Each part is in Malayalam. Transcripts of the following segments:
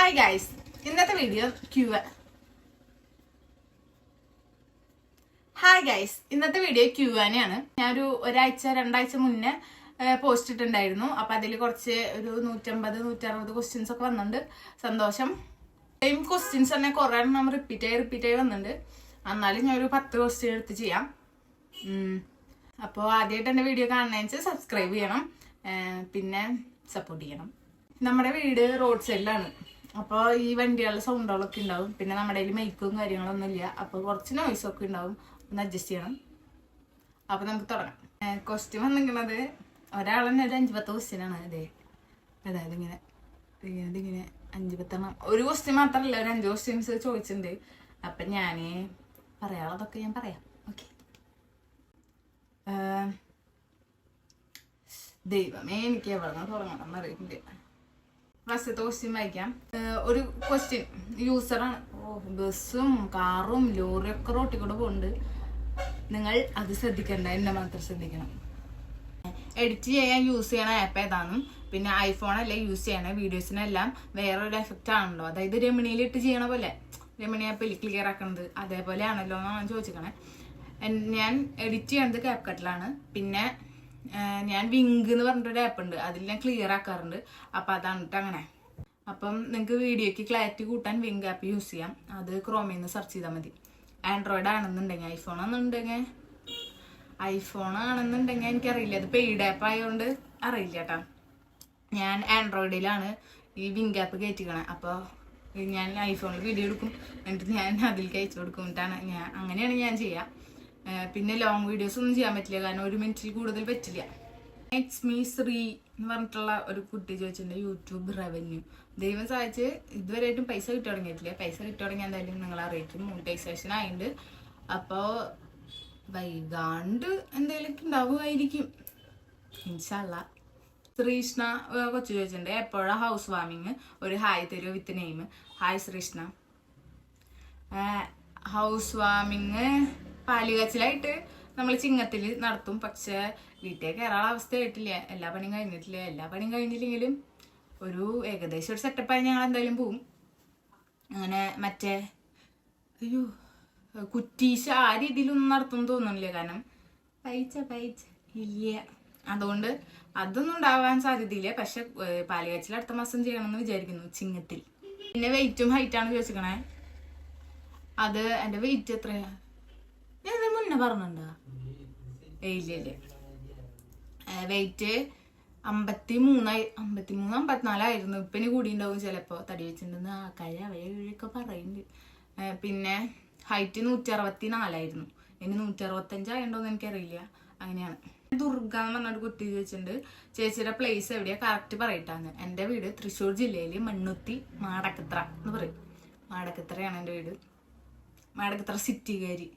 ഹായ് ഗൈസ് ഇന്നത്തെ വീഡിയോ ക്യൂ ഹായ് ഗൈസ് ഇന്നത്തെ വീഡിയോ ക്യൂ ആണ് ഞാനൊരു ഒരാഴ്ച രണ്ടാഴ്ച മുന്നേ പോസ്റ്റ് ഇട്ടുണ്ടായിരുന്നു അപ്പൊ അതിൽ കുറച്ച് ഒരു നൂറ്റമ്പത് നൂറ്ററുപത് ക്വസ്റ്റ്യൻസ് ഒക്കെ വന്നിട്ടുണ്ട്. സന്തോഷം. സെയിം ക്വസ്റ്റ്യൻസ് തന്നെ കുറെ നമ്മൾ റിപ്പീറ്റ് ആയി റിപ്പീറ്റ് ആയി വന്നിട്ടുണ്ട്. എന്നാലും ഞാൻ ഒരു പത്ത് ക്വസ്റ്റ്യൻ എടുത്ത് ചെയ്യാം. അപ്പോൾ ആദ്യമായിട്ട് എന്റെ വീഡിയോ കാണണമെന്ന് സബ്സ്ക്രൈബ് ചെയ്യണം. പിന്നെ സപ്പോർട്ട് ചെയ്യണം. നമ്മുടെ വീട് റോഡ് സൈഡിലാണ് അപ്പോൾ ഈ വണ്ടികളുടെ സൗണ്ടുകളൊക്കെ ഉണ്ടാവും. പിന്നെ നമ്മുടെ കയ്യിൽ മൈക്കും കാര്യങ്ങളൊന്നും ഇല്ല. അപ്പോൾ കുറച്ച് നോയ്സ് ഒക്കെ ഉണ്ടാവും. ഒന്ന് അഡ്ജസ്റ്റ് ചെയ്യണം. അപ്പോൾ നമുക്ക് തുടങ്ങാം. കോസ്റ്റ്യൂം വന്നിരിക്കുന്നത് ഒരാൾ തന്നെ ഒരു അഞ്ച് പത്ത് ക്വസ്റ്റ്യൻ ആണ്. അതെ അതായത് ഇങ്ങനെ ഇങ്ങനെ ഇങ്ങനെ അഞ്ച് പത്തെണ്ണം ഒരു ക്വസ്റ്റ്യൻ മാത്രമല്ല ഒരു അഞ്ച് ക്വസ്റ്റ്യൻസ് ചോദിച്ചിട്ടുണ്ട്. അപ്പം ഞാൻ പറയാനുള്ളതൊക്കെ ഞാൻ പറയാം. ഓക്കെ ദൈവമേ എനിക്ക് എവിടെ നിന്ന് തുടങ്ങണം എന്നറിയില്ല ഫസ്റ്റത്തെ ക്വസ്റ്റ്യൻ വായിക്കാം ഒരു ക്വസ്റ്റ്യൻ യൂസറാണ് ബസ്സും കാറും ലോറിയും ഒക്കെ റോട്ടിൽ കൂടെ പോകുന്നുണ്ട് നിങ്ങൾ അത് ശ്രദ്ധിക്കണ്ട. എന്നെ മാത്രം ശ്രദ്ധിക്കണം. എഡിറ്റ് ചെയ്യാൻ യൂസ് ചെയ്യണ ആപ്പ് ഏതാണെന്നും പിന്നെ ഐഫോൺ അല്ലേ യൂസ് ചെയ്യണ? വീഡിയോസിനെല്ലാം വേറെ ഒരു എഫക്റ്റ് ആണല്ലോ. അതായത് രമണിയിൽ ഇട്ട് ചെയ്യണ പോലെ. രമണി ആപ്പിൽ ക്ലിയർ ആക്കണത് അതേപോലെ ആണല്ലോ എന്നാണ് ചോദിച്ചിരിക്കണേ ഞാൻ എഡിറ്റ് ചെയ്യണത് ക്യാപ് കട്ടിലാണ് പിന്നെ ഞാൻ വിങ്ക് എന്ന് പറഞ്ഞിട്ടൊരു ആപ്പ് ഉണ്ട്. അതിൽ ഞാൻ ക്ലിയർ ആക്കാറുണ്ട്. അപ്പം അതാണ് ട്ടോ അങ്ങനെ. അപ്പം നിങ്ങൾക്ക് വീഡിയോയ്ക്ക് ക്ലാരിറ്റി കൂട്ടാൻ വിങ്ക് ആപ്പ് യൂസ് ചെയ്യാം. അത് ക്രോമിൽ നിന്ന് സെർച്ച് ചെയ്താൽ മതി. ആൻഡ്രോയിഡ് ആണെന്നുണ്ടെങ്കിൽ ഐഫോൺ ആണെന്നുണ്ടെങ്കിൽ ഐഫോൺ ആണെന്നുണ്ടെങ്കിൽ എനിക്കറിയില്ല. അത് പെയ്ഡ് ആപ്പ് ആയതുകൊണ്ട് അറിയില്ല കേട്ടോ ഞാൻ ആൻഡ്രോയിഡിലാണ് ഈ വിങ്ക് ആപ്പ് കയറ്റിക്കണേ. അപ്പോൾ ഞാൻ ഐഫോണിൽ വീഡിയോ എടുക്കും. എന്നിട്ട് ഞാൻ അതിൽ കയറ്റി കൊടുക്കും. എന്നിട്ടാണ് ഞാൻ അങ്ങനെയാണ് ഞാൻ ചെയ്യുക പിന്നെ ലോങ് വീഡിയോസ് ഒന്നും ചെയ്യാൻ പറ്റില്ല. കാരണം ഒരു മിനിറ്റിൽ കൂടുതൽ പറ്റില്ല. നെക്സ്റ്റ് മീ ശ്രീ എന്ന് പറഞ്ഞിട്ടുള്ള ഒരു കുട്ടി ചോദിച്ചിട്ടുണ്ട് യൂട്യൂബ് റവന്യൂ ദൈവം സഹായിച്ച് ഇതുവരെയായിട്ടും പൈസ കിട്ടി തുടങ്ങിയിട്ടില്ല. പൈസ കിട്ടി തുടങ്ങി എന്തായാലും നിങ്ങൾ അറിയിക്കും. മോണിറ്റൈസേഷൻ ആയിട്ടുണ്ട് അപ്പോൾ വൈകാണ്ട് എന്തെങ്കിലുമൊക്കെ ഉണ്ടാവുമായിരിക്കും ഇൻഷല്ല ശ്രീഷ്ണ കൊച്ചു ചോദിച്ചിട്ടുണ്ട് എപ്പോഴാ ഹൗസ് വാമിങ് ഒരു ഹായ് തരൂ with name hi Sreeshna house വാമിങ് പാലുകാച്ചിലായിട്ട് നമ്മൾ ചിങ്ങത്തിൽ നടത്തും. പക്ഷെ വീട്ടിൽ കയറാനുള്ള അവസ്ഥയായിട്ടില്ല. എല്ലാ പണിയും കഴിഞ്ഞിട്ടില്ല. എല്ലാ പണിയും കഴിഞ്ഞില്ലെങ്കിലും ഒരു ഏകദേശം ഒരു സെറ്റപ്പായി ഞങ്ങൾ എന്തായാലും പോവും. അങ്ങനെ മറ്റേ അയ്യോ കുറ്റീശ ആ രീതിയിലൊന്നും നടത്തും തോന്നുന്നില്ല. കാരണം പൈച്ച പൈച്ച ഇല്ല. അതുകൊണ്ട് അതൊന്നും ഉണ്ടാവാൻ സാധ്യതയില്ല. പക്ഷെ പാലുകാച്ചിൽ അടുത്ത മാസം ചെയ്യണമെന്ന് വിചാരിക്കുന്നു ചിങ്ങത്തിൽ. പിന്നെ വെയിറ്റും ഹൈറ്റാണ് ചോദിച്ചിരിക്കണേ. അത് എന്റെ വെയിറ്റ് എത്രയാ? ഞാൻ ഇത് മുന്നേ പറഞ്ഞിട്ടുണ്ടോ? ഏയ് ഇല്ല ഇല്ല. വെയിറ്റ് അമ്പത്തി മൂന്നായി അമ്പത്തി മൂന്ന് അമ്പത്തിനാലായിരുന്നു ഇപ്പൊ കൂടി ഉണ്ടാവും ചിലപ്പോ. തടി വെച്ചിട്ടുണ്ടെന്ന് ആ കഴി അവയൊക്കെ പറയുന്നുണ്ട്. ഏ, പിന്നെ ഹൈറ്റ് നൂറ്റി അറുപത്തി നാലായിരുന്നു ഇനി നൂറ്റി അറുപത്തി അഞ്ചായണ്ടോന്ന് എനിക്കറിയില്ല. അങ്ങനെയാണ്. ദുർഗ എന്ന് പറഞ്ഞൊരു കുട്ടി ചോദിച്ചിട്ടുണ്ട്. ചേച്ചിയുടെ പ്ലേസ് എവിടെയാ? കറക്റ്റ് പറയട്ടാന്ന്. എന്റെ വീട് തൃശ്ശൂർ ജില്ലയിൽ മണ്ണുത്തി മാടക്കത്ര എന്ന് പറയും. മാടക്കത്രയാണ് എന്റെ വീട്. മാടക്കത്ര സിറ്റിക്കാരി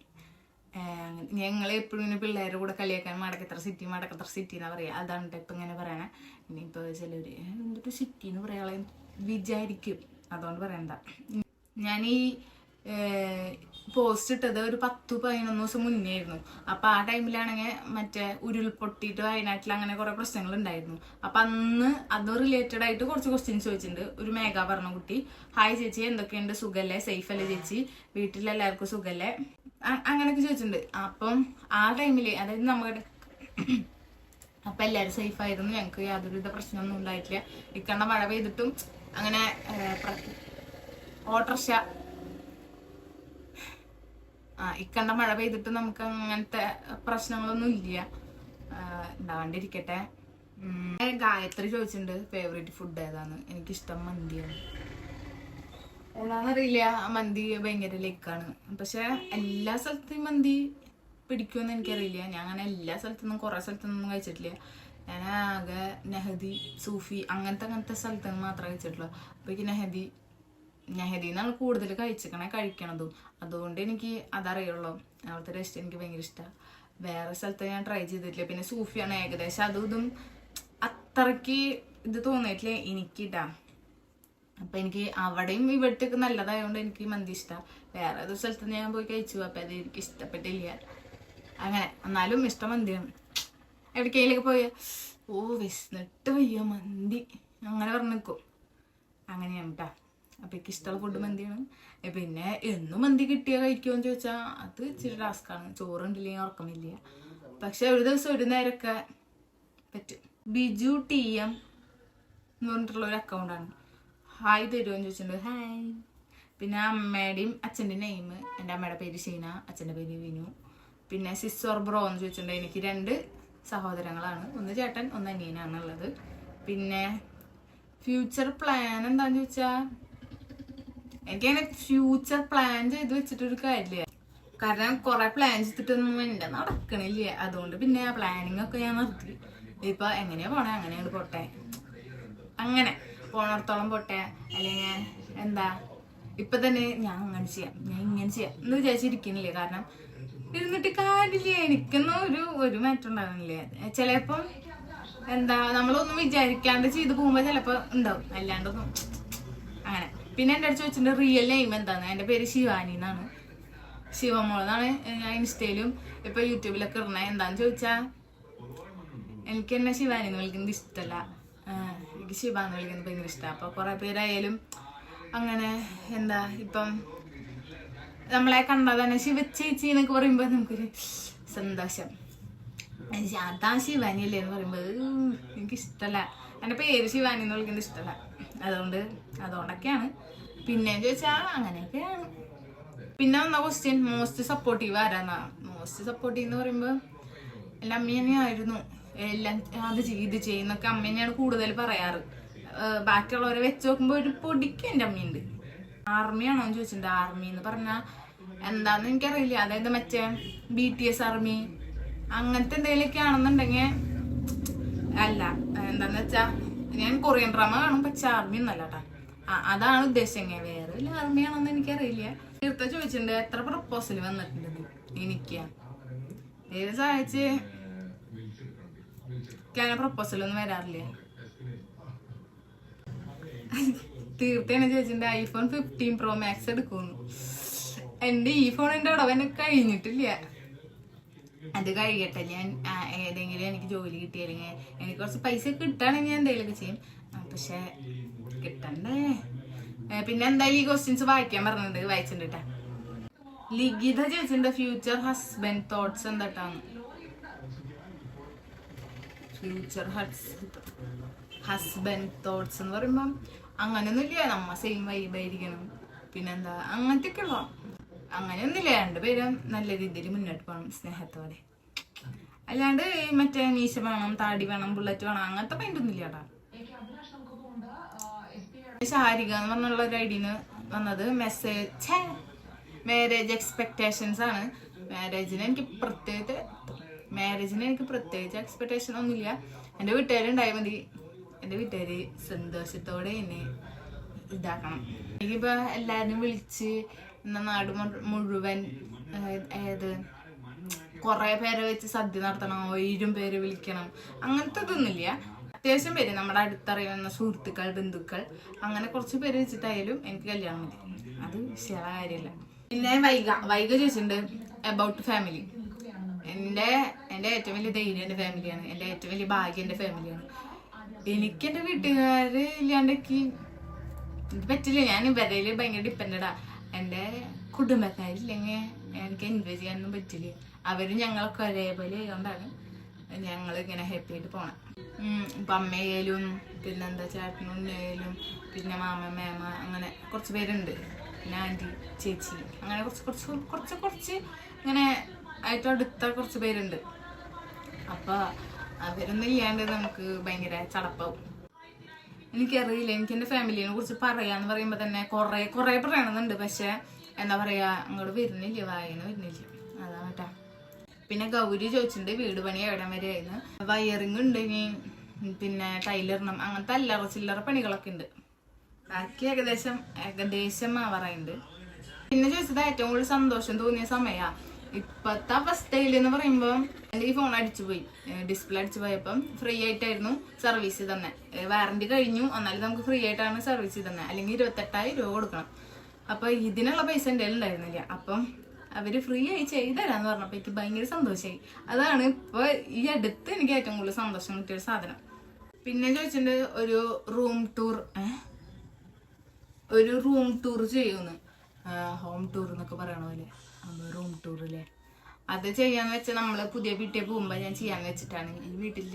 ഞങ്ങൾ എപ്പോഴും ഇങ്ങനെ പിള്ളേരുടെ കൂടെ കളിയാക്കാൻ മടക്കത്ര സിറ്റി മടക്കത്ര സിറ്റി എന്നാ പറയാ. അതാണ് ഇപ്പൊ ഇങ്ങനെ പറയണേ. ഇനിയിപ്പോ ചിലർ "ഏ, എന്തൊരു സിറ്റി എന്ന് പറയാളെ വിചാരിക്കും അതുകൊണ്ട് പറയണ്ട. ഞാൻ ഈ പോസ്റ്റ് ഇട്ടത് ഒരു പത്ത് പതിനൊന്ന് ദിവസം മുന്നേ ആയിരുന്നു അപ്പൊ ആ ടൈമിലാണെങ്കിൽ മറ്റേ ഉരുൾപൊട്ടിയിട്ട് വയനാട്ടിൽ അങ്ങനെ കുറെ പ്രശ്നങ്ങൾ ഉണ്ടായിരുന്നു. അപ്പൊ അന്ന് അത് റിലേറ്റഡ് ആയിട്ട് കുറച്ച് ക്വസ്റ്റ്യൻസ് ചോദിച്ചിട്ടുണ്ട്. ഒരു മേഘ പറഞ്ഞ കുട്ടി ഹായ് ചേച്ചി എന്തൊക്കെയുണ്ട്? സുഖല്ലേ? സേഫ് അല്ലേ ചേച്ചി? വീട്ടിലെല്ലാവർക്കും സുഖല്ലേ? അങ്ങനെയൊക്കെ ചോദിച്ചിട്ടുണ്ട്. അപ്പം ആ ടൈമിൽ അതായത് നമ്മുടെ അപ്പൊ എല്ലാരും സേഫ് ആയിരുന്നു. ഞങ്ങൾക്ക് യാതൊരുവിധ പ്രശ്നമൊന്നും ഉണ്ടായിട്ടില്ല. ഇക്കണ്ട മഴ പെയ്തിട്ടും അങ്ങനെ ഓട്ടർഷ ഇക്കണ്ട മഴ പെയ്തിട്ട് നമുക്ക് അങ്ങനത്തെ പ്രശ്നങ്ങളൊന്നും ഇല്ല. ഉണ്ടാവാണ്ടിരിക്കട്ടെ ഗായത്രി ചോദിച്ചിട്ടുണ്ട് ഫേവറേറ്റ് ഫുഡ് ഏതാന്ന് എനിക്കിഷ്ടം മന്തിയാണ്. എന്താണെന്നറിയില്ല മന്തി ഭയങ്കര ലൈക്കാണ്. പക്ഷെ എല്ലാ സ്ഥലത്തും മന്തി പിടിക്കുമെന്ന് എനിക്കറിയില്ല. ഞാൻ അങ്ങനെ എല്ലാ സ്ഥലത്തുനിന്നും കുറെ സ്ഥലത്തുനിന്നും കഴിച്ചിട്ടില്ല. ഞാൻ ആകെ നെഹദി സൂഫി അങ്ങനത്തെ അങ്ങനത്തെ സ്ഥലത്ത് നിന്ന് മാത്രമേ കഴിച്ചിട്ടുള്ളൂ. അപ്പൊ നെഹദി നെഹദി എന്നാണ് കൂടുതൽ കഴിച്ചിക്കണേ കഴിക്കണതും. അതുകൊണ്ട് എനിക്ക് അതറിയുള്ളൂ. അവിടുത്തെ ടേസ്റ്റ് എനിക്ക് ഭയങ്കര ഇഷ്ടമാണ് വേറെ സ്ഥലത്ത് ഞാൻ ട്രൈ ചെയ്തിട്ടില്ല. പിന്നെ സൂഫിയാണ് ഏകദേശം അതും ഇതും അത്രയ്ക്ക് ഇത് തോന്നിയിട്ടില്ല എനിക്കിട്ടാ അപ്പം എനിക്ക് അവിടെയും ഇവിടത്തേക്ക് നല്ലതായതുകൊണ്ട് എനിക്ക് മന്തി ഇഷ്ടമാണ് വേറെ ഏതൊരു സ്ഥലത്ത് ഞാൻ പോയി കഴിച്ചു അപ്പം അത് എനിക്ക് ഇഷ്ടപ്പെട്ടില്ല. അങ്ങനെ എന്നാലും ഇഷ്ടം മന്തിയാണ്. എവിടേക്കെങ്കിലൊക്കെ പോയ ഓ വിശന്നിട്ട് വയ്യ മന്തി. അങ്ങനെ പറഞ്ഞു നിൽക്കും അങ്ങനെയാണ് കേട്ടാ അപ്പം എനിക്ക് ഇഷ്ടമുള്ള ഫുഡ് മന്തിയാണ്. പിന്നെ എന്നും മന്തി കിട്ടിയാൽ കഴിക്കുമെന്ന് ചോദിച്ചാൽ അത് ഇച്ചിരി ടാസ്ക്കാണ് ചോറുണ്ടില്ലെങ്കിൽ ഉറക്കമില്ല. പക്ഷെ ഒരു ദിവസം ഒരു നേരമൊക്കെ പറ്റും. ബിജു ടി എം എന്ന് പറഞ്ഞിട്ടുള്ള ഒരു അക്കൗണ്ടാണ് ഹായ് തരുമെന്ന് ചോദിച്ചിട്ടുണ്ട്. ഹായ് പിന്നെ അമ്മയുടെയും അച്ഛന്റെ നെയിം എന്റെ അമ്മയുടെ പേര് ഷീന അച്ഛന്റെ പേര് വിനു. പിന്നെ സിസ്റ്റർ ബ്രോ എന്ന് ചോദിച്ചിട്ടുണ്ട്. എനിക്ക് രണ്ട് സഹോദരങ്ങളാണ്. ഒന്ന് ചേട്ടൻ ഒന്ന് അനിയനാണുള്ളത് പിന്നെ ഫ്യൂച്ചർ പ്ലാൻ എന്താന്ന് ചോദിച്ചാൽ എനിക്കങ്ങനെ ഫ്യൂച്ചർ പ്ലാൻ ചെയ്ത് വെച്ചിട്ടൊരു കാര്യമില്ല. കാരണം കുറെ പ്ലാൻ ചെയ്തിട്ടൊന്നും എന്റെ നടക്കണില്ല. അതുകൊണ്ട് പിന്നെ ആ പ്ലാനിങ് ഒക്കെ ഞാൻ നിർത്തി. ഇപ്പൊ എങ്ങനെയാ പോണേ? അങ്ങനെയാണ് പോട്ടെ. അങ്ങനെ. പോണടത്തോളം പോട്ടെ. അല്ലെങ്കിൽ എന്താ ഇപ്പൊ തന്നെ ഞാൻ അങ്ങനെ ചെയ്യാം. ഞാൻ ഇങ്ങനെ ചെയ്യാം എന്ന് വിചാരിച്ചിരിക്കണില്ലേ. കാരണം ഇരുന്നിട്ട് കാര്യമില്ല. എനിക്കൊന്നും ഒരു ഒരു മാറ്റം ഉണ്ടാകുന്നില്ല ചിലപ്പം എന്താ നമ്മളൊന്നും വിചാരിക്കാണ്ട് ചെയ്ത് പോകുമ്പോ ചിലപ്പോ ഉണ്ടാവും. അല്ലാണ്ടൊന്നും പിന്നെ എന്റെ അടുത്ത് ചോദിച്ചിട്ടുണ്ട് റിയൽ നെയിം എന്താണ്? എന്റെ പേര് ശിവാനി എന്നാണ്. ശിവമോൾ എന്നാണ് ഞാൻ ഇൻസ്റ്റയിലും ഇപ്പൊ യൂട്യൂബിലൊക്കെ ഇടണ. എന്താന്ന് ചോദിച്ചാ എനിക്ക് എന്നെ ശിവാനി എന്ന് വിളിക്കുന്നത് ഇഷ്ടമല്ല എനിക്ക് ശിവ എന്ന് വിളിക്കുന്നത് ഭയങ്കര ഇഷ്ടമാണ് അപ്പൊ കുറെ പേരായാലും അങ്ങനെ എന്താ ഇപ്പം നമ്മളെ കണ്ടാൽ തന്നെ ശിവ ചേച്ചി എന്നൊക്കെ പറയുമ്പോ നമുക്കൊരു സന്തോഷം. എനിക്ക് അതാ ശിവാനി അല്ലേ എന്ന് പറയുമ്പോൾ എനിക്ക് ഇഷ്ടമല്ല എന്റെ പേര് ശിവാനി എന്ന് വിളിക്കുന്നത് ഇഷ്ടമല്ല അതുകൊണ്ട് അതുകൊണ്ടൊക്കെയാണ്. പിന്നെ ചോദിച്ചാൽ അങ്ങനെയൊക്കെയാണ്. പിന്നെ വന്ന ക്വസ്റ്റ്യൻ മോസ്റ്റ് സപ്പോർട്ടീവ് ആരാന്നാ? മോസ്റ്റ് സപ്പോർട്ടീവ് എന്ന് പറയുമ്പോൾ എന്റെ അമ്മ തന്നെയായിരുന്നു. എല്ലാം അത് ചെയ്ത് ചെയ്യുന്നൊക്കെ അമ്മ തന്നെയാണ് കൂടുതൽ പറയാറ്. ബാക്കിയുള്ളവരെ വെച്ച് നോക്കുമ്പോൾ ഒരു പൊടിക്ക് എന്റെ അമ്മയുണ്ട്. ആർമിയാണോ എന്ന് ചോദിച്ചിട്ടുണ്ട്. ആർമി എന്ന് പറഞ്ഞാൽ എന്താന്ന് എനിക്കറിയില്ല. അതായത് മറ്റേ ബി ടി എസ് ആർമി അങ്ങനത്തെ എന്തെങ്കിലുമൊക്കെ ആണെന്നുണ്ടെങ്കിൽ അല്ല എന്താന്ന് വെച്ചാ ഞാൻ കൊറിയൻ ഡ്രാമ കാണും പക്ഷെ ആർമി ഒന്നല്ല കേട്ടാ അതാണ് ഉദ്ദേശം വേറെ വലിയ ആർമി ആണെന്ന് എനിക്കറിയില്ല. തീർത്ത ചോദിച്ചിട്ടുണ്ട് എത്ര പ്രപ്പോസൽ വന്നിട്ടുണ്ട് എനിക്ക്? ഏത് സഹായിച്ച് എനിക്ക് പ്രപ്പോസൽ ഒന്നും വരാറില്ല. തീർത്തേനെ ചോദിച്ചിട്ടുണ്ട് ഐഫോൺ ഫിഫ്റ്റീൻ പ്രോ മാക്സ് എടുക്കുന്നു എന്റെ ഈ ഫോണിന്റെ ഉടവനെ കഴിഞ്ഞിട്ടില്ല. അത് കഴിയട്ടെ. ഞാൻ ഏതെങ്കിലും എനിക്ക് ജോലി കിട്ടിയില്ലെങ്കിൽ എനിക്ക് കുറച്ച് പൈസ കിട്ടുകയാണെങ്കിൽ ഞാൻ എന്തെങ്കിലുമൊക്കെ ചെയ്യും. പക്ഷെ കിട്ടണ്ടേ? പിന്നെ എന്തായാലും ഈ ക്വസ്റ്റ്യൻസ് വായിക്കാൻ പറഞ്ഞിട്ടുണ്ട് വായിച്ചിട്ടുണ്ട് ട്ടാ. ലിഖിത ചോദിച്ചിട്ടുണ്ട് ഫ്യൂച്ചർ ഹസ്ബൻഡ് തോട്ട്സ് എന്താട്ടാണ്? ഫ്യൂച്ചർ ഹസ്ബൻഡ് തോട്ട്സ് എന്ന് പറയുമ്പം അങ്ങനെയൊന്നുമില്ല. നമ്മ സെയിം വൈബായിരിക്കണം പിന്നെന്താ? അങ്ങനത്തെ ഒക്കെ ഉള്ളു അങ്ങനെയൊന്നുമില്ല. രണ്ടുപേരും നല്ല രീതിയിൽ മുന്നോട്ട് പോകണം സ്നേഹത്തോടെ. അല്ലാണ്ട് മറ്റേ മീശ വേണം താടി വേണം ബുള്ളറ്റ് വേണം അങ്ങനത്തെ മൈൻഡൊന്നുമില്ല കേട്ടാ ശാരിക എന്ന് പറഞ്ഞുള്ള ഒരു ഐഡിന്ന് വന്നത് മെസ്സേജ് മാരേജ് എക്സ്പെക്ടേഷൻസ് ആണ്. മാരേജിന് എനിക്ക് പ്രത്യേകിച്ച് മാരേജിന് എനിക്ക് പ്രത്യേകിച്ച് എക്സ്പെക്ടേഷൻ ഒന്നുമില്ല. എന്റെ വീട്ടുകാരുണ്ടായാൽ മതി. എന്റെ വീട്ടുകാർ സന്തോഷത്തോടെ എന്നെ ഇതാക്കണം. എനിക്കിപ്പോ എല്ലാരും വിളിച്ച് നാട് മുഴുവൻ ഏത് കുറെ പേരെ വെച്ച് സദ്യ നടത്തണം ഒയിരം പേര് വിളിക്കണം അങ്ങനത്തെ ഇതൊന്നുമില്ല. അത്യാവശ്യം പേര് നമ്മുടെ അടുത്തറിയുന്ന സുഹൃത്തുക്കൾ ബന്ധുക്കൾ അങ്ങനെ കുറച്ച് പേര് വെച്ചിട്ടായാലും എനിക്ക് കല്യാണം മതി. അത് വിഷയമുള്ള കാര്യമല്ല. പിന്നെ വൈക വൈക ചോദിച്ചിട്ടുണ്ട് അബൌട്ട് ഫാമിലി എന്റെ എന്റെ ഏറ്റവും വലിയ ധൈര്യം ഫാമിലിയാണ് എന്റെ ഏറ്റവും വലിയ ഭാഗ്യം ഫാമിലിയാണ് എനിക്ക് എന്റെ വീട്ടുകാര് ഇല്ലാണ്ടൊക്കെ പറ്റില്ല. ഞാൻ ഇവരേൽ ഭയങ്കര ഡിപ്പെൻഡഡാ എന്റെ കുടുംബക്കാരില്ലെങ്കിൽ എനിക്ക് എൻജോയ് ചെയ്യാനൊന്നും പറ്റില്ല. അവരും ഞങ്ങളൊക്കെ ഒരേപോലെ ആയതുകൊണ്ടാണ് ഞങ്ങൾ ഇങ്ങനെ ഹാപ്പി ആയിട്ട് പോണം. ഇപ്പം അമ്മയായാലും ചേട്ടനും ഉണ്ണയായാലും പിന്നെ മാമ മേമ അങ്ങനെ കുറച്ച് പേരുണ്ട്. പിന്നെ ആന്റി ചേച്ചി അങ്ങനെ കുറച്ച് കുറച്ച് കുറച്ച് കുറച്ച് ഇങ്ങനെ ആയിട്ട് അടുത്ത കുറച്ച് പേരുണ്ട്. അപ്പൊ അവരൊന്നും ഇല്ലാണ്ട് നമുക്ക് ഭയങ്കര ചടപ്പാവും. എനിക്കറിയില്ല. എനിക്ക് എന്റെ ഫാമിലിനെ കുറിച്ച് പറയാന്ന് പറയുമ്പോൾ തന്നെ കുറെ കൊറേ പറയണമെന്നുണ്ട് പക്ഷെ എന്താ പറയാ അങ്ങോട്ട് വരുന്നില്ല. വായന വരുന്നില്ല. അതാണ് കേട്ടാ. പിന്നെ ഗൗരി ചോദിച്ചിട്ടുണ്ട് വീട് പണി എവിടെ വരെ ആയിരുന്നു വയറിങ് ഉണ്ട് ഇനി. പിന്നെ ടൈലറിനും അങ്ങനത്തെ അല്ലറ ചില്ലറ പണികളൊക്കെ ഉണ്ട്. ബാക്കി ഏകദേശം ഏകദേശം ആവാറായിട്ടുണ്ട് പിന്നെ ചോദിച്ചത് ഏറ്റവും കൂടുതൽ സന്തോഷം തോന്നിയ സമയാ. ഇപ്പത്തെ അവസ്ഥയിൽ എന്ന് പറയുമ്പോ എന്റെ ഈ ഫോൺ അടിച്ചു പോയി. ഡിസ്പ്ലേ അടിച്ചു പോയപ്പം ഫ്രീ ആയിട്ടായിരുന്നു സർവീസ് തന്നെ. വാറന്റി കഴിഞ്ഞു. എന്നാലും നമുക്ക് ഫ്രീ ആയിട്ടാണ് സർവീസ് തന്നെ. അല്ലെങ്കിൽ ഇരുപത്തെട്ടായിരം രൂപ കൊടുക്കണം. അപ്പൊ ഇതിനുള്ള പൈസ എന്റെ ഉണ്ടായിരുന്നില്ല. അപ്പം അവർ ഫ്രീ ആയി ചെയ്തു തരാന്ന് പറഞ്ഞപ്പോ എനിക്ക് ഭയങ്കര സന്തോഷമായി അതാണ് ഇപ്പൊ ഈ അടുത്ത് എനിക്ക് ഏറ്റവും കൂടുതൽ സന്തോഷം കിട്ടിയ ഒരു സാധനം. പിന്നെ ചോദിച്ചിട്ടുണ്ട് ഒരു റൂം ടൂർ ഒരു റൂം ടൂർ ചെയ്യുന്നു. ഹോം ടൂർ എന്നൊക്കെ പറയണ പോലെ. റൂം ടൂർ അല്ലേ അത് ചെയ്യാന്ന് വെച്ചാൽ നമ്മൾ പുതിയ വീട്ടിൽ പോകുമ്പോൾ ഞാൻ ചെയ്യാന്ന് വെച്ചിട്ടാണ്. ഈ വീട്ടിൽ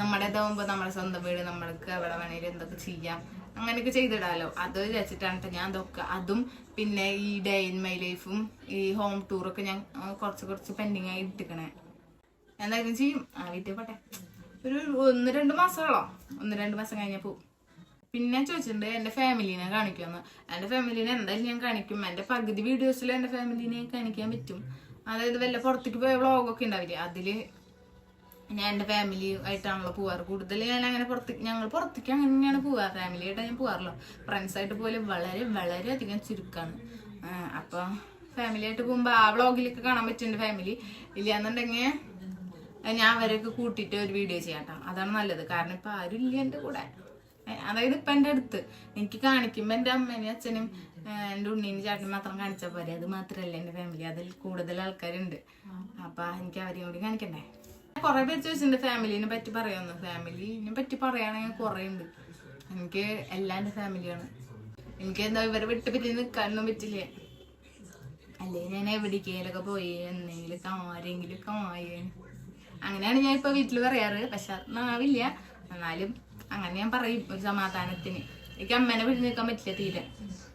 നമ്മുടെ ഇതാവുമ്പോൾ നമ്മുടെ സ്വന്തം വീട് നമ്മൾക്ക് എവിടെ വേണേലും എന്തൊക്കെ ചെയ്യാം. അങ്ങനെയൊക്കെ ചെയ്തിടാലോ. അത് വിചാരിച്ചിട്ടാണ് ഞാൻ അതൊക്കെ. അതും പിന്നെ ഈ ഡേ ഇൻ മൈ ലൈഫും ഈ ഹോം ടൂറൊക്കെ ഞാൻ കുറച്ച് കുറച്ച് പെൻഡിങ് ആയി ഇട്ടിക്കണേ. എന്തായാലും ചെയ്യും. ആ വീട്ടിൽ പോട്ടെ. ഒരു ഒന്ന് രണ്ട് മാസമാണോ ഒന്ന് രണ്ട് മാസം കഴിഞ്ഞാൽ പോവും. പിന്നെ ചോദിച്ചിട്ടുണ്ട് എന്റെ ഫാമിലീനെ കാണിക്കുമെന്ന്. എന്റെ ഫാമിലീനെ എന്തായാലും ഞാൻ കാണിക്കും. എന്റെ പകുതി വീഡിയോസിൽ എന്റെ ഫാമിലീനെ കാണിക്കാൻ പറ്റും. അതായത് വല്ല പുറത്തേക്ക് പോയ വ്ളോഗൊക്കെ ഉണ്ടാവില്ലേ? അതിൽ ഞാൻ എന്റെ ഫാമിലി ആയിട്ടാണല്ലോ പോവാറ്. കൂടുതൽ ഞാൻ അങ്ങനെ പുറത്തേക്ക് ഞങ്ങൾ പുറത്തേക്ക് അങ്ങനെ തന്നെയാണ് പോവാ ഫാമിലി ആയിട്ട് ഞാൻ പോവാറല്ലോ ഫ്രണ്ട്സ് ആയിട്ട് പോലെ വളരെ വളരെ അധികം ചുരുക്കമാണ് അപ്പോൾ ഫാമിലി ആയിട്ട് പോകുമ്പോൾ ആ വ്ളോഗിലൊക്കെ കാണാൻ പറ്റും ഫാമിലി ഇല്ലാന്നുണ്ടെങ്കിൽ ഞാൻ അവരൊക്കെ കൂട്ടിയിട്ട് ഒരു വീഡിയോ ചെയ്യാം കേട്ടോ അതാണ് നല്ലത്. കാരണം ഇപ്പം ആരും ഇല്ല എന്റെ കൂടെ. അതായത് ഇപ്പം എന്റെ അടുത്ത്. എനിക്ക് കാണിക്കുമ്പോൾ എന്റെ അമ്മേനെയും അച്ഛനും എന്റെ ഉണ്ണീനും ചേട്ടനും മാത്രം കാണിച്ചാൽ പോരെ. അത് മാത്രമല്ല എന്റെ ഫാമിലി അതിൽ കൂടുതൽ ആൾക്കാരുണ്ട്. അപ്പം എനിക്ക് അവരെയും കൂടി കാണിക്കണ്ടേ? കൊറേ പേര് ചോദിച്ചിട്ടുണ്ട് ഫാമിലിനെ പറ്റി പറയുന്നു ഫാമിലിനെ പറ്റി പറയുകയാണെങ്കിൽ കുറേ ഉണ്ട് എനിക്ക് എല്ലാം എന്റെ ഫാമിലിയാണ് എനിക്ക് എന്താ ഇവരെ വിട്ട് പിരിഞ്ഞ് നിൽക്കാനൊന്നും പറ്റില്ല. അല്ലേ ഞാൻ എവിടേക്കേലൊക്കെ പോയി എന്തെങ്കിലും ആരെങ്കിലും അങ്ങനെയാണ് ഞാൻ ഇപ്പൊ വീട്ടിൽ പറയാറ്. പക്ഷെ നാവില്ല എന്നാലും അങ്ങനെ ഞാൻ പറയും ഒരു സമാധാനത്തിന്. എനിക്ക് അമ്മേനെ പിരിഞ്ഞ് പറ്റില്ല തീരെ.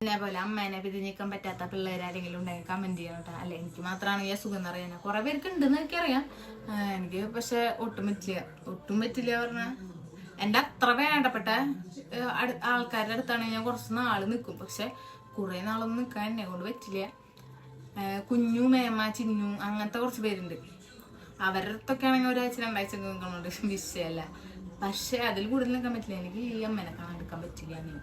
എന്നെ പോലെ അമ്മേനെ പിരിഞ്ഞ് പറ്റാത്ത പിള്ളേരാരെങ്കിലും ഉണ്ടെങ്കിൽ കമന്റ് ചെയ്യണം കേട്ടോ. അല്ലെ എനിക്ക് മാത്രമാണ് ഈ അസുഖം എന്ന് അറിയാൻ കുറെ പേർക്ക് ഉണ്ടെന്ന് എനിക്കറിയാം. എനിക്ക് പക്ഷെ ഒട്ടും പറ്റില്ല. ഒട്ടും പറ്റില്ല പറഞ്ഞാൽ എന്റെ അത്ര വേണ്ടപ്പെട്ട ആൾക്കാരുടെ അടുത്താണെങ്കിൽ ഞാൻ കുറച്ച് നാൾ നിൽക്കും. പക്ഷെ കുറെ നാളൊന്നും നിൽക്കാൻ എന്നെ കൊണ്ട് പറ്റില്ല. കുഞ്ഞു മേമ ചിന്നു അങ്ങനത്തെ കുറച്ച് പേരുണ്ട്. അവരുടെ അടുത്തൊക്കെ ആണെങ്കിൽ ഒരാഴ്ച രണ്ടാഴ്ച നിൽക്കണോണ്ട്. വിഷയമല്ല. പക്ഷെ അതിൽ കൂടുതൽ നിൽക്കാൻ പറ്റില്ല. എനിക്ക് ഈ അമ്മേനെ കാണാൻ എടുക്കാൻ പറ്റില്ല നീ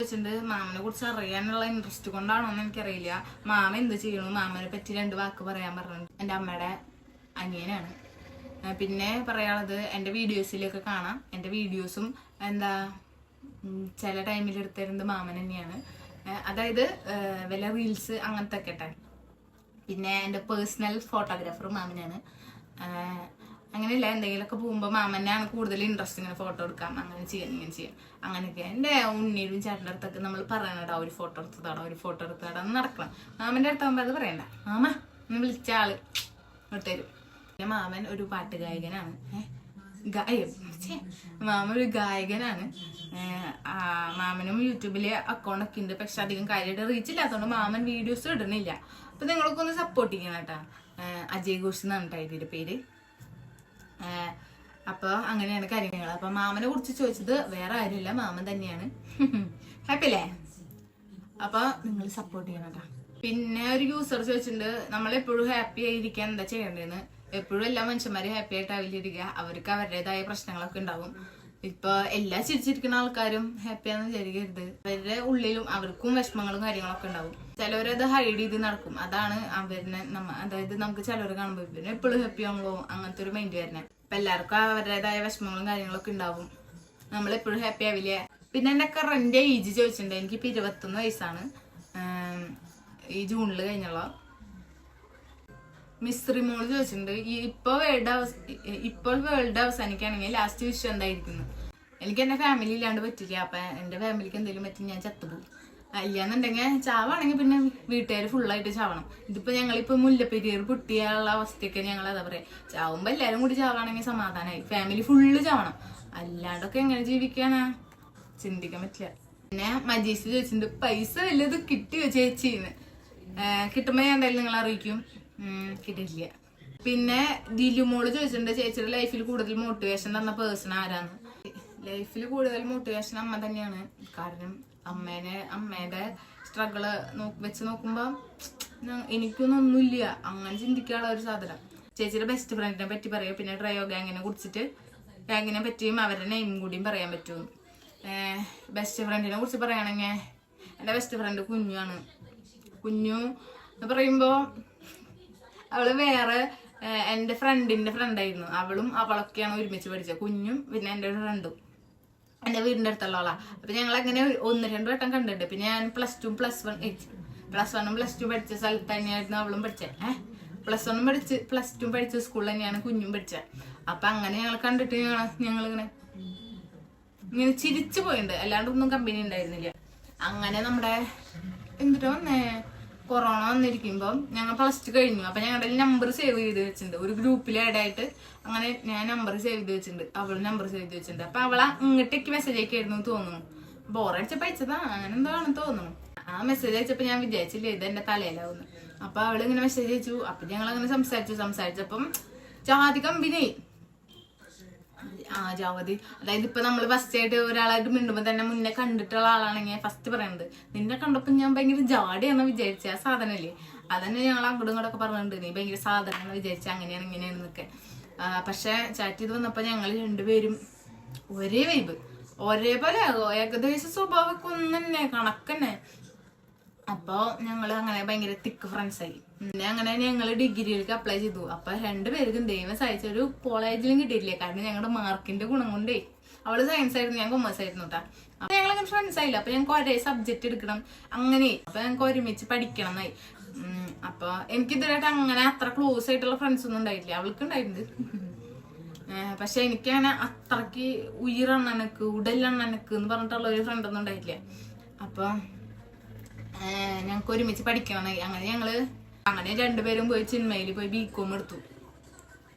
വെച്ചിട്ടുണ്ട് മാമനെ കുറിച്ച് അറിയാനുള്ള ഇൻട്രസ്റ്റ് കൊണ്ടാണോ എന്ന് എനിക്കറിയില്ല. മാമ എന്ത് ചെയ്യണു? മാമനെ പറ്റി രണ്ട് വാക്ക് പറയാൻ പറഞ്ഞു എന്റെ അമ്മയുടെ അനിയനാണ്. പിന്നെ പറയാനുള്ളത് എന്റെ വീഡിയോസിലൊക്കെ കാണാം. എന്റെ വീഡിയോസും എന്താ ചില ടൈമിൽ എടുത്തിരുന്നത് മാമൻ തന്നെയാണ്. അതായത് വല്ല റീൽസ് അങ്ങനത്തെ ഒക്കെ പിന്നെ എന്റെ പേഴ്സണൽ ഫോട്ടോഗ്രാഫർ മാമനാണ്. അങ്ങനെയല്ല എന്തെങ്കിലുമൊക്കെ പോകുമ്പോൾ മാമനാണ് കൂടുതൽ ഇൻട്രസ്റ്റ് ഇങ്ങനെ ഫോട്ടോ എടുക്കാം അങ്ങനെ ചെയ്യാം ഇങ്ങനെ ചെയ്യാം. അങ്ങനെയൊക്കെ എന്റെ ഉണ്ണിയുടെയും ചേട്ടന്റെ അടുത്തൊക്കെ നമ്മൾ പറയണടാ ഒരു ഫോട്ടോ എടുത്തതാടാ ഒരു ഫോട്ടോ എടുത്തതാടാ എന്ന് നടക്കണം. മാമന്റെ അടുത്താകുമ്പോൾ അത് പറയണ്ട. മാമ എന്ന് വിളിച്ച ആൾ. ഇട്ടരും പിന്നെ മാമൻ ഒരു പാട്ട് ഗായകനാണ് ഏ? മാമൻ ഒരു ഗായകനാണ്. മാമനും യൂട്യൂബിൽ അക്കൗണ്ട് ഒക്കെ ഉണ്ട് പക്ഷെ അധികം കാര്യമായിട്ട് റീച്ച് ഇല്ലാത്തതുകൊണ്ട് മാമൻ വീഡിയോസ് ഇടുന്നില്ല. അപ്പൊ നിങ്ങൾക്കൊന്ന് സപ്പോർട്ട് ചെയ്യണം കേട്ടാ. അജയ് ഘോഷ് എന്നാണ് കേട്ടോ ഇതിന്റെ പേര്. ഏഹ് അപ്പൊ അങ്ങനെയാണ് കാര്യങ്ങൾ. അപ്പൊ മാമനെ കുറിച്ച് ചോദിച്ചത് വേറെ ആരുമില്ല മാമൻ തന്നെയാണ്. ഹാപ്പി അല്ലേ അപ്പൊ നിങ്ങൾ സപ്പോർട്ട് ചെയ്യണം പിന്നെ ഒരു യൂസർ ചോദിച്ചിട്ടുണ്ട് നമ്മളെപ്പോഴും ഹാപ്പി ആയിരിക്കാൻ എന്താ ചെയ്യേണ്ടതെന്ന്? എപ്പോഴും എല്ലാ മനുഷ്യന്മാരും ഹാപ്പി ആയിട്ട് ആവില്ലിരിക്കുക അവർക്ക് അവരുടേതായ പ്രശ്നങ്ങളൊക്കെ ഉണ്ടാവും. ഇപ്പൊ എല്ലാ ചിരിച്ചിരിക്കുന്ന ആൾക്കാരും ഹാപ്പിയാന്ന് വിചാരിക്കരുത്. അവരുടെ ഉള്ളിലും അവർക്കും വിഷമങ്ങളും കാര്യങ്ങളൊക്കെ ഉണ്ടാവും. ചിലവരത് ഹൈഡ് ചെയ്ത് നടക്കും. അതാണ് അവരിനെ നമ്മ അതായത് നമുക്ക് ചിലവർ കാണുമ്പോൾ പിന്നെ എപ്പോഴും ഹാപ്പി ആണല്ലോ അങ്ങനത്തെ ഒരു മൈൻഡ് വരുന്നത് അപ്പൊ എല്ലാവർക്കും അവരുടേതായ വിഷമങ്ങളും കാര്യങ്ങളൊക്കെ ഉണ്ടാവും. നമ്മൾ എപ്പോഴും ഹാപ്പി ആവില്ല? പിന്നെ എന്റെ കറന്റ് ഏജ് ചോദിച്ചിട്ടുണ്ട്. എനിക്കിപ്പോ ഇരുപത്തൊന്ന് വയസ്സാണ്. ഈ ജൂണിൽ കഴിഞ്ഞുള്ള മിസ്ത്രി മോൾ ചോദിച്ചിട്ടുണ്ട് ഇപ്പൊ വേൾഡ് ഇപ്പോൾ വേൾഡ് അവസാനിക്കുകയാണെങ്കിൽ ലാസ്റ്റ് വിഷയം എന്തായിരിക്കുന്നു? എനിക്ക് എന്റെ ഫാമിലി ഇല്ലാണ്ട് പറ്റില്ല അപ്പൊ എന്റെ ഫാമിലിക്ക് എന്തെങ്കിലും പറ്റി ഞാൻ ചത്തുപോകും. അല്ലാന്നുണ്ടെങ്കിൽ ചാവാണെങ്കിൽ പിന്നെ വീട്ടുകാർ ഫുള്ളായിട്ട് ചാവണം. ഇതിപ്പോ ഞങ്ങളിപ്പോ മുല്ലപ്പെരിയർ പൊട്ടിയുള്ള അവസ്ഥയൊക്കെ ഞങ്ങൾ അതാ പറയാ. ചാവുമ്പോ എല്ലാരും കൂടി ചാവാണെങ്കിൽ സമാധാനമായി ഫാമിലി ഫുള്ള് ചാവണം. അല്ലാണ്ടൊക്കെ എങ്ങനെ ജീവിക്കാനാ? ചിന്തിക്കാൻ പറ്റില്ല. പിന്നെ മജീസ് ചോദിച്ചിട്ടുണ്ട് പൈസ വല്ലത് കിട്ടിയോ ചേച്ചിന്ന്? കിട്ടുമ്പോ ഞാൻ എന്തായാലും നിങ്ങളെ അറിയിക്കും. കിട്ടിയിട്ടില്ല. പിന്നെ ദിലുമോൾ ചോദിച്ചിട്ടുണ്ട് ചേച്ചിയുടെ ലൈഫിൽ കൂടുതൽ മോട്ടിവേഷൻ തന്ന പേഴ്സൺ ആരാന്ന്? ലൈഫിൽ കൂടുതൽ മോട്ടിവേഷൻ അമ്മ തന്നെയാണ്. കാരണം അമ്മേനെ അമ്മേടെ സ്ട്രഗിൾ വെച്ച് നോക്കുമ്പോ എനിക്കൊന്നൊന്നുമില്ല. അങ്ങനെ ചിന്തിക്കാനുള്ള ഒരു സാധനം. ചേച്ചിയുടെ ബെസ്റ്റ് ഫ്രണ്ടിനെ പറ്റി പറയും. പിന്നെ ഡ്രയോ ഗാങ്ങിനെ കുറിച്ചിട്ട്. ഗാങ്ങിനെ പറ്റിയും അവരുടെ നെയിം കൂടിയും പറയാൻ പറ്റും ബെസ്റ്റ് ഫ്രണ്ടിനെ കുറിച്ച് പറയുകയാണെങ്കിൽ എന്റെ ബെസ്റ്റ് ഫ്രണ്ട് കുഞ്ഞാണ് കുഞ്ഞു എന്ന് പറയുമ്പോൾ അവൾ വേറെ എന്റെ ഫ്രണ്ടിന്റെ ഫ്രണ്ടായിരുന്നു അവളും അവളൊക്കെയാണ് ഒരുമിച്ച് പഠിച്ചത്. കുഞ്ഞും പിന്നെ എന്റെ ഒരു ഫ്രണ്ടും എന്റെ വീടിന്റെ അടുത്തുള്ള ആളാ. അപ്പൊ ഞങ്ങൾ അങ്ങനെ ഒന്ന് രണ്ട് വട്ടം കണ്ടിട്ടുണ്ട്. പിന്നെ ഞാൻ plus two plus one plus വണ്ണും പ്ലസ് ടു പഠിച്ച സ്ഥലത്ത് തന്നെയായിരുന്നു അവളും പഠിച്ചത് പ്ലസ് വണ്ണും പഠിച്ച് പ്ലസ് ടു പഠിച്ച സ്കൂളിൽ തന്നെയാണ് കുഞ്ഞും പഠിച്ചത് അപ്പൊ അങ്ങനെ ഞങ്ങൾ കണ്ടിട്ട് ഞങ്ങൾ ഞങ്ങളിങ്ങനെ ഇങ്ങനെ ചിരിച്ചു പോയിട്ടുണ്ട് അല്ലാണ്ട് ഒന്നും കമ്പനി ഉണ്ടായിരുന്നില്ല. അങ്ങനെ നമ്മുടെ എന്തിട്ടോ കൊറോണ വന്നിരിക്കുമ്പം ഞങ്ങൾ പ്ലസ് ടു കഴിഞ്ഞു. അപ്പൊ ഞങ്ങളുടെ നമ്പർ സേവ് ചെയ്ത് വെച്ചിട്ടുണ്ട്. ഒരു ഗ്രൂപ്പിൽ ആഡ് ആയിട്ട് അങ്ങനെ ഞാൻ നമ്പർ സേവ് ചെയ്ത് വെച്ചിട്ടുണ്ട്. അവൾ നമ്പർ സേവ് ചെയ്ത് വെച്ചിട്ടുണ്ട്. അപ്പൊ അവളെ ഇങ്ങോട്ടേക്ക് മെസ്സേജ് അയക്കായിരുന്നു തോന്നുന്നു. ബോറടിച്ചപ്പോ അയച്ചതാ. അങ്ങനെ എന്തോ ആണെന്ന് തോന്നുന്നു. ആ മെസ്സേജ് അയച്ചപ്പോ ഞാൻ വിചാരിച്ചില്ല ഇത് എന്റെ തലയിലാവുന്നു. അപ്പൊ അവൾ ഇങ്ങനെ മെസ്സേജ് അയച്ചു. അപ്പൊ ഞങ്ങൾ അങ്ങനെ സംസാരിച്ചു. സംസാരിച്ചപ്പം ജാതി കമ്പനി ആ ജാവതി. അതായത് ഇപ്പൊ നമ്മൾ ഫസ്റ്റ് ആയിട്ട് ഒരാളായിട്ട് മിണ്ടുമ്പോ തന്നെ മുന്നേ കണ്ടിട്ടുള്ള ആളാണെങ്കിൽ ഫസ്റ്റ് പറയുന്നത് നിന്നെ കണ്ടപ്പോ ഞാൻ ഭയങ്കര ജാടിയാന്ന് വിചാരിച്ച ആ സാധനല്ലേ? അതന്നെ ഞങ്ങൾ അങ്ങോട്ടും ഇങ്ങോട്ടൊക്കെ പറഞ്ഞിട്ടുണ്ട് നീ ഭയങ്കര സാധനം വിചാരിച്ച അങ്ങനെയാണ് ഇങ്ങനെയാണെന്നൊക്കെ പക്ഷെ ചാറ്റ് ചെയ്ത് വന്നപ്പോ ഞങ്ങൾ രണ്ടുപേരും ഒരേ വൈബ് ഒരേപോലെ ഏകദേശം സ്വഭാവമൊക്കെ ഒന്ന് കണക്കന്നെ. അപ്പൊ ഞങ്ങൾ അങ്ങനെ ഭയങ്കര തിക്ക് ഫ്രണ്ട്സ് ആയി. പിന്നെ അങ്ങനെ ഞങ്ങൾ ഡിഗ്രിയിലേക്ക് അപ്ലൈ ചെയ്തു. അപ്പൊ രണ്ടുപേർക്കും ദൈവം സഹായിച്ച ഒരു കോളേജിലും കിട്ടിയിട്ടില്ല. കാരണം ഞങ്ങളുടെ മാർക്കിന്റെ ഗുണം കൊണ്ടേ. അവൾ സയൻസ് ആയിരുന്നു ഞാൻ കൊമേഴ്സ് ആയിരുന്നു കേട്ടാ അപ്പൊ ഞങ്ങൾ അങ്ങനെ ഫ്രണ്ട്സ് ആയില്ല. അപ്പൊ ഞങ്ങൾക്ക് ഒരേ സബ്ജക്ട് എടുക്കണം. അങ്ങനെ. അപ്പൊ ഞങ്ങൾക്ക് ഒരുമിച്ച് പഠിക്കണം എന്നായി അപ്പൊ എനിക്ക് ഇതുവരെയായിട്ട് അങ്ങനെ അത്ര ക്ലോസ് ആയിട്ടുള്ള ഫ്രണ്ട്സ് ഒന്നും ഉണ്ടായിട്ടില്ല. അവൾക്ക് ഏഹ് പക്ഷെ എനിക്ക് അങ്ങനെ അത്രയ്ക്ക് ഉയരണ്ണനക്ക് ഉടലണ്ണനക്ക് എന്ന് പറഞ്ഞിട്ടുള്ള ഒരു ഫ്രണ്ട് ഒന്നും ഉണ്ടായിട്ടില്ല. അപ്പൊ ഞങ്ങൾക്ക് ഒരുമിച്ച് പഠിക്കണം അങ്ങനെ ഞങ്ങൾ അങ്ങനെ രണ്ടുപേരും പോയി ചിന്മയിൽ പോയി ബി കോം എടുത്തു.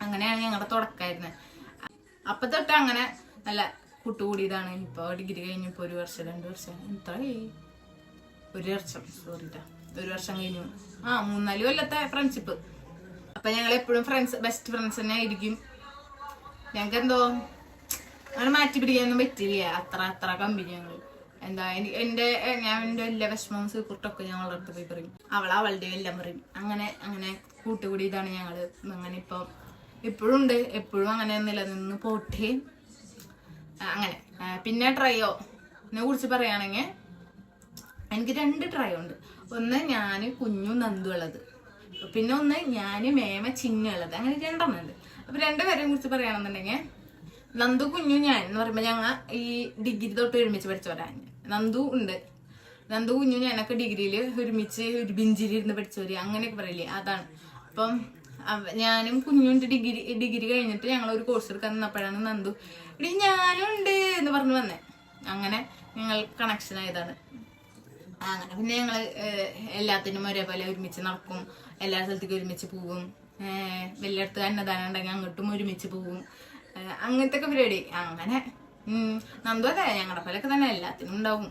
അങ്ങനെയാണ് ഞങ്ങളുടെ തുടക്കമായിരുന്നത് അപ്പൊ തൊട്ട് അങ്ങനെ നല്ല കൂട്ടുകൂടിയതാണ്. ഇപ്പൊ ഡിഗ്രി കഴിഞ്ഞപ്പോ ഒരു വർഷം രണ്ടു വർഷം. എത്ര ഒരു വർഷം. സോറിട്ടാ ഒരു വർഷം കഴിഞ്ഞു. ആ മൂന്നാൽ കൊല്ലത്തെ ഫ്രണ്ട്ഷിപ്പ് അപ്പൊ ഞങ്ങൾ എപ്പോഴും ഫ്രണ്ട്സ് ബെസ്റ്റ് ഫ്രണ്ട്സ് തന്നെ ആയിരിക്കും. ഞങ്ങൾക്ക് എന്തോ അങ്ങനെ മാറ്റി പിടിക്കാനൊന്നും പറ്റില്ല അത്ര അത്ര കമ്പനി ഞങ്ങൾ എന്താ എനി- എന്റെ ഞാൻ എന്റെ എല്ലാ വിഷമവും സീക്കുട്ടൊക്കെ ഞങ്ങൾ അടുത്ത് പോയി പറയും. അവൾ അവളുടെ എല്ലാം പറയും. അങ്ങനെ അങ്ങനെ കൂട്ടുകൂടി ഇതാണ് ഞങ്ങൾ. അങ്ങനെ ഇപ്പം ഇപ്പോഴും ഉണ്ട് എപ്പോഴും അങ്ങനെ നിലനിന്ന് പോട്ടെ. അങ്ങനെ. പിന്നെ ട്രയോ എന്നെ കുറിച്ച് പറയുകയാണെങ്കിൽ എനിക്ക് രണ്ട് ട്രയോ ഉണ്ട്. ഒന്ന് ഞാൻ കുഞ്ഞു നന്ദുള്ളത്. പിന്നെ ഒന്ന് ഞാൻ മേമ ചിന്നുള്ളത് അങ്ങനെ രണ്ടെണ്ണം ഉണ്ട് അപ്പൊ രണ്ടുപേരെയും കുറിച്ച് പറയുകയാണെന്നുണ്ടെങ്കിൽ നന്ദു കുഞ്ഞു ഞാൻ എന്ന് പറയുമ്പോൾ ഞങ്ങൾ ഈ ഡിഗ്രി തൊട്ട് ഒരുമിച്ച് പഠിച്ചവരാ നന്ദു ഉണ്ട്. നന്ദു കുഞ്ഞു ഞാനൊക്കെ ഡിഗ്രിയിൽ ഒരുമിച്ച് ഒരു ബിഞ്ചിലിരുന്ന് പഠിച്ചവര്. അങ്ങനെയൊക്കെ പറയില്ലേ അതാണ്. അപ്പം ഞാനും കുഞ്ഞുണ്ട് ഡിഗ്രി ഡിഗ്രി കഴിഞ്ഞിട്ട് ഞങ്ങൾ ഒരു കോഴ്സ് എടുക്കാൻ നിന്നപ്പോഴാണ് നന്ദു ഇടി ഞാനും ഉണ്ട് എന്ന് പറഞ്ഞു വന്നേ. അങ്ങനെ ഞങ്ങൾ കണക്ഷൻ ആയതാണ്. അങ്ങനെ പിന്നെ ഞങ്ങൾ എല്ലാത്തിനും ഒരേപോലെ ഒരുമിച്ച് നടക്കും. എല്ലാ സ്ഥലത്തേക്കും ഒരുമിച്ച് പോവും. വലിയടത്ത് അന്നദാനം ഉണ്ടെങ്കിൽ അങ്ങോട്ടും ഒരുമിച്ച് പോവും. അങ്ങനത്തെ ഒക്കെ പരിപാടി. അങ്ങനെ നന്ദു അതെ ഞങ്ങളുടെ പോലെയൊക്കെ തന്നെ എല്ലാത്തിനും ഉണ്ടാവും.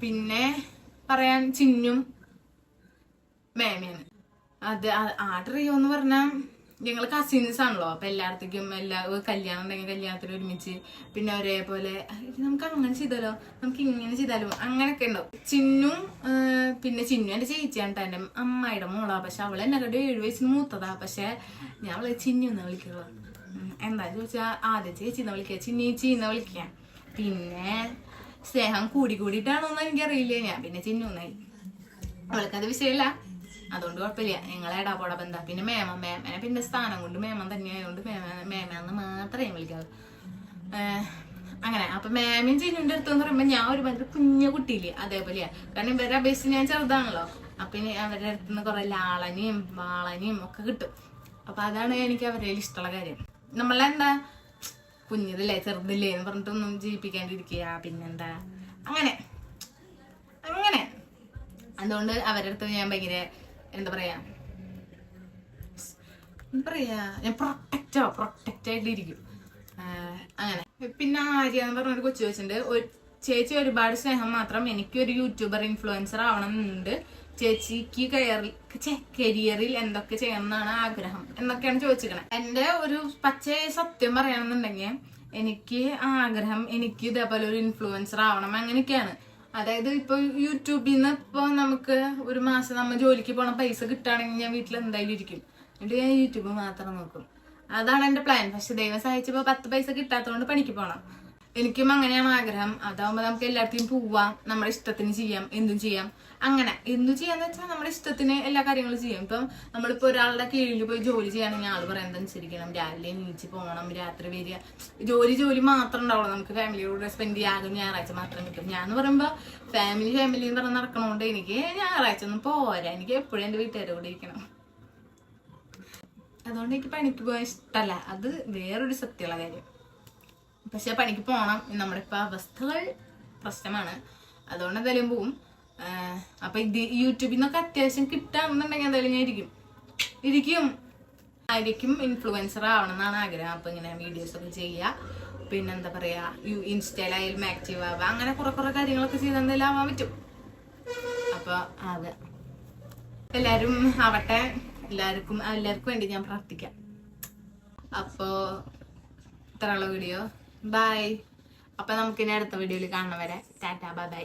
പിന്നെ പറയാൻ ചിന്നും മേമയാണ്. അത് ആ- ട്രിയോ എന്ന് പറഞ്ഞാൽ ഞങ്ങൾ കസിൻസ് ആണല്ലോ. അപ്പൊ എല്ലായിടത്തേക്കും എല്ലാ കല്യാണം ഉണ്ടെങ്കിൽ കല്യാണത്തിന് ഒരുമിച്ച് പിന്നെ ഒരേപോലെ നമുക്ക് അങ്ങനെ ചെയ്താലോ? നമുക്ക് ഇങ്ങനെ ചെയ്താലോ അങ്ങനെയൊക്കെ ഉണ്ടാവും. ചിന്നും പിന്നെ ചിന്നു എന്റെ ചേച്ചിയാണ് എന്റെ അമ്മായിയുടെ മോളാ. പക്ഷെ അവൾ കണ്ടു ഏഴു വയസ്സിന് മൂത്തതാ. പക്ഷെ ഞാൻ അവളെ ചിന്നു എന്ന് വിളിക്കുള്ളൂ എന്താ ചോദിച്ചാ ആദ്യം ചേച്ചി എന്ന് വിളിക്കുക ചിന്നേച്ചി എന്ന് വിളിക്കുക പിന്നെ സ്നേഹം കൂടി കൂടിയിട്ടാണോന്ന് എനിക്കറിയില്ല. ഞാൻ പിന്നെ ചിന്നൂന്നായി അവൾക്കത് വിഷയമില്ല അതുകൊണ്ട് കുഴപ്പമില്ല. ഞങ്ങളെ ഇടാപോട ബന്ധ. പിന്നെ മേമ മേമനെ പിന്നെ സ്ഥാനം കൊണ്ട് മേമൻ തന്നെ ആയതുകൊണ്ട് മേമ മേമെന്ന് മാത്രമേ വിളിക്കാവൂ. അങ്ങനെ. അപ്പൊ മേമയും ചിന്നുന്റെ അടുത്തെന്ന് പറയുമ്പോ ഞാൻ ഒരു ഭയങ്കര കുഞ്ഞു കുട്ടിയില്ലേ? അതേപോലെയാ. കാരണം ഇവരെ അപേക്ഷിച്ച് ഞാൻ ചെറുതാണല്ലോ. അപ്പൊ ഇനി അവരുടെ അടുത്ത് നിന്ന് കുറെ ലാളനെയും വാളനെയും ഒക്കെ കിട്ടും. അപ്പൊ അതാണ് എനിക്ക് അവരെ ഇഷ്ടമുള്ള കാര്യം. നമ്മളെന്താ? കുഞ്ഞിതല്ലേ ചെറുതില്ലേ എന്ന് പറഞ്ഞിട്ടൊന്നും ജീവിപ്പിക്കാണ്ടിരിക്കുക. പിന്നെന്താ? അങ്ങനെ. അങ്ങനെ. അതുകൊണ്ട് അവരുടെ അടുത്ത് ഞാൻ ഭയങ്കര എന്താ പറയാ എന്താ പറയാ ഞാൻ പ്രൊട്ടക്റ്റോ പ്രൊട്ടക്റ്റ് ആയിട്ട് ഇരിക്കും ആഹ് അങ്ങനെ. പിന്നെ ആര്യ എന്ന് പറഞ്ഞൊരു കൊച്ചു വെച്ചിട്ടുണ്ട് ചേച്ചി ഒരുപാട് സ്നേഹം മാത്രം എനിക്ക് ഒരു യൂട്യൂബർ ഇൻഫ്ലുവൻസർ ആവണം എന്നുണ്ട്. ചേച്ചിക്ക് കയറി കരിയറിൽ എന്തൊക്കെ ചെയ്യണം എന്നാണ് ആഗ്രഹം. എന്നൊക്കെയാണ് ചോദിച്ചിരിക്കണത് എന്റെ ഒരു പച്ചയെ സത്യം പറയണമെന്നുണ്ടെങ്കിൽ എനിക്ക് ആഗ്രഹം എനിക്ക് ഇതേപോലെ ഒരു ഇൻഫ്ലുവൻസർ ആവണം അങ്ങനെയൊക്കെയാണ്. അതായത് ഇപ്പൊ യൂട്യൂബിൽ നിന്ന് ഇപ്പൊ നമുക്ക് ഒരു മാസം നമ്മൾ ജോലിക്ക് പോണ പൈസ കിട്ടുകയാണെങ്കിൽ ഞാൻ വീട്ടിൽ എന്തായാലും ഇരിക്കും. എന്നിട്ട് ഞാൻ യൂട്യൂബ് മാത്രം നോക്കും. അതാണ് എന്റെ പ്ലാൻ പക്ഷെ ദൈവം സഹായിച്ചപ്പോ പത്ത് പൈസ കിട്ടാത്തതുകൊണ്ട് പണിക്ക് പോണം. എനിക്കും അങ്ങനെയാണ് ആഗ്രഹം. അതാവുമ്പോ നമുക്ക് എല്ലായിടത്തും പോവാം. നമ്മുടെ ഇഷ്ടത്തിന് ചെയ്യാം. എന്തും ചെയ്യാം. അങ്ങനെ. എന്തു ചെയ്യാന്ന് വെച്ചാൽ നമ്മുടെ ഇഷ്ടത്തിന് എല്ലാ കാര്യങ്ങളും ചെയ്യും. ഇപ്പം നമ്മളിപ്പോ ഒരാളുടെ കീഴിൽ പോയി ജോലി ചെയ്യുകയാണെങ്കിൽ ആൾ പറയുന്നത് അനുസരിക്കണം. രാവിലെ നീച്ച് പോകണം രാത്രി വരിക. ജോലി ജോലി മാത്രം ഉണ്ടാവുള്ളൂ. നമുക്ക് ഫാമിലിയോട് സ്പെൻഡ് ചെയ്യാകും ഞായറാഴ്ച മാത്രം കിട്ടും ഞാൻ എന്ന് പറയുമ്പോ ഫാമിലി ഫാമിലി എന്ന് പറഞ്ഞ് നടക്കണോണ്ട് എനിക്ക് ഞായറാഴ്ച ഒന്നും പോരാ. എനിക്ക് എപ്പോഴും എന്റെ വീട്ടുകാരുടെ കൂടെ ഇരിക്കണം. അതുകൊണ്ട് എനിക്ക് പണിക്ക് പോകാൻ ഇഷ്ടമല്ല അത് വേറൊരു സത്യമുള്ള കാര്യം. പക്ഷെ പണിക്ക് പോകണം നമ്മുടെ ഇപ്പൊ അവസ്ഥകൾ പ്രശ്നമാണ്. അതുകൊണ്ട് എന്തായാലും പോവും. അപ്പൊ ഇത് യൂട്യൂബിൽ നിന്നൊക്കെ അത്യാവശ്യം കിട്ടാണെന്നുണ്ടെങ്കിൽ എന്തായാലും ഞാൻ ഇരിക്കും. ഇരിക്കും. ആയിരിക്കും ഇൻഫ്ലുവൻസർ ആവണം എന്നാണ് ആഗ്രഹം. അപ്പൊ ഇങ്ങനെ വീഡിയോസ് ഒക്കെ ചെയ്യുക പിന്നെന്താ പറയാ യു ഇൻസ്റ്റയിലായാലും ആക്റ്റീവ് ആവുക അങ്ങനെ കുറെ കുറെ കാര്യങ്ങളൊക്കെ ചെയ്ത് എന്തെങ്കിലും ആവാൻ പറ്റും. അപ്പൊ ആവുക എല്ലാരും ആവട്ടെ. എല്ലാവർക്കും എല്ലാവർക്കും വേണ്ടി ഞാൻ പ്രാർത്ഥിക്കാം. അപ്പോ ഇത്രയുള്ള വീഡിയോ ബൈ അപ്പൊ നമുക്കിനി അടുത്ത വീഡിയോയിൽ കാണുന്നവരെ ടാറ്റാ ബൈ ബൈ